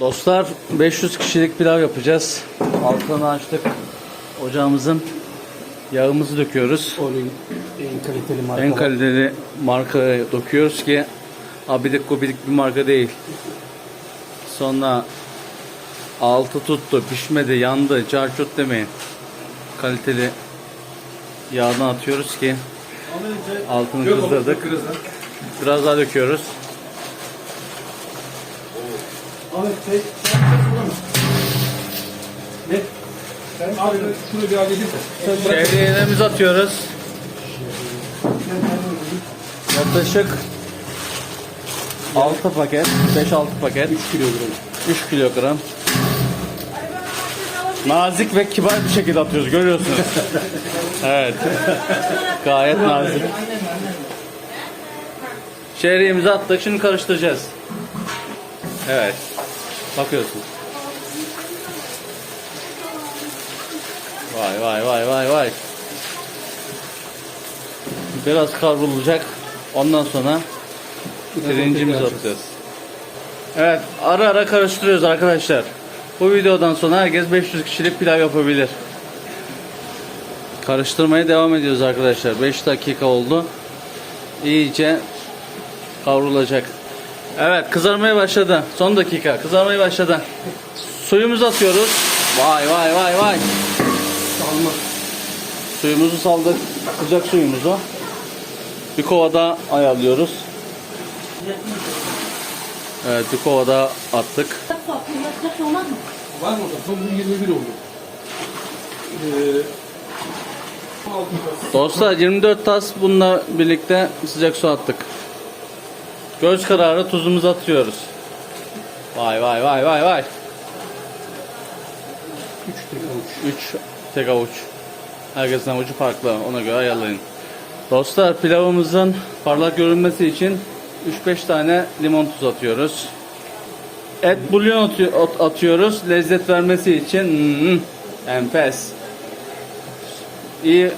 Dostlar 500 kişilik pilav yapacağız. Altını açtık. Ocağımızın yağımızı döküyoruz. Onun en kaliteli marka. En kaliteli marka döküyoruz ki abidik gubidik bir marka değil. Sonra altı tuttu, pişmedi, yandı, çarçut demeyin. Kaliteli yağdan atıyoruz ki altını kızdırdık. Biraz daha döküyoruz. Ahmet Bey. Ne? Sen abi şunu bir halledin de. Sen bırak. Şehriyelerimizi atıyoruz. Yaklaşık 6 paket, 5-6 paket, 3 kilogram. 3 kilogram. Nazik ve kibar bir şekilde atıyoruz görüyorsunuz. evet. Gayet nazik. Şehriyemizi attık şimdi karıştıracağız. Evet. Bakıyorsunuz. Vay vay vay vay vay. Biraz kavrulacak. Ondan sonra pirincimizi atacağız. Evet ara ara karıştırıyoruz arkadaşlar. Bu videodan sonra herkes 500 kişilik pilav yapabilir. Karıştırmaya devam ediyoruz arkadaşlar. 5 dakika oldu. İyice kavrulacak. Evet kızarmaya başladı. Son dakika kızarmaya başladı. Suyumuzu atıyoruz. Vay vay vay vay. Salma. Suyumuzu saldık. Sıcak suyumuzu. Bir kovada ayarlıyoruz. Evet bir kovada attık. Yapsak olmaz mı? Var mı? Bu 21 oldu. Ee, 16 tas. Dostlar 24 tas bununla birlikte sıcak su attık. Göz kararı tuzumuzu atıyoruz. Vay vay vay vay vay. 3 tek avuç. 3 tek avuç. Herkesin avucu farklı. Ona göre ayarlayın. Dostlar pilavımızın parlak görünmesi için 3-5 tane limon tuzu atıyoruz. Et bulyon atıyor- at- atıyoruz. Lezzet vermesi için hmm, enfes. İyi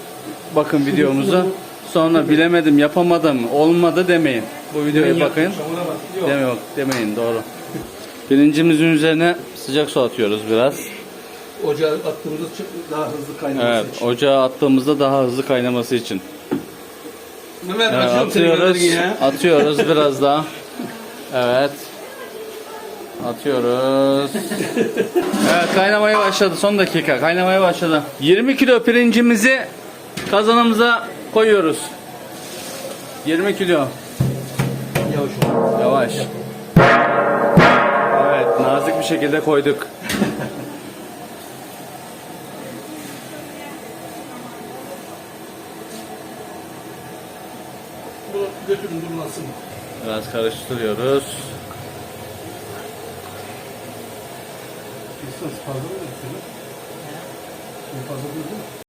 bakın videomuza. Sonra bilemedim, yapamadım, olmadı demeyin. Bu videoya bakın. Şamına bak. Yok. Deme yok, demeyin doğru. Pirincimizin üzerine sıcak su atıyoruz biraz. Ocağa attığımızda daha hızlı kaynaması Evet, için. ocağa attığımızda daha hızlı kaynaması için. Ömer Evet, atıyoruz, atıyoruz biraz daha. Evet. Atıyoruz. Evet, kaynamaya başladı. Son dakika kaynamaya başladı. 20 kilo pirincimizi kazanımıza koyuyoruz. 20 kilo. Yavaş ol. Yavaş. Evet, nazik bir şekilde koyduk. Bunu götürün durmasın. Biraz karıştırıyoruz. Esas fazla mı yapıyorsun? Fazla değil mi?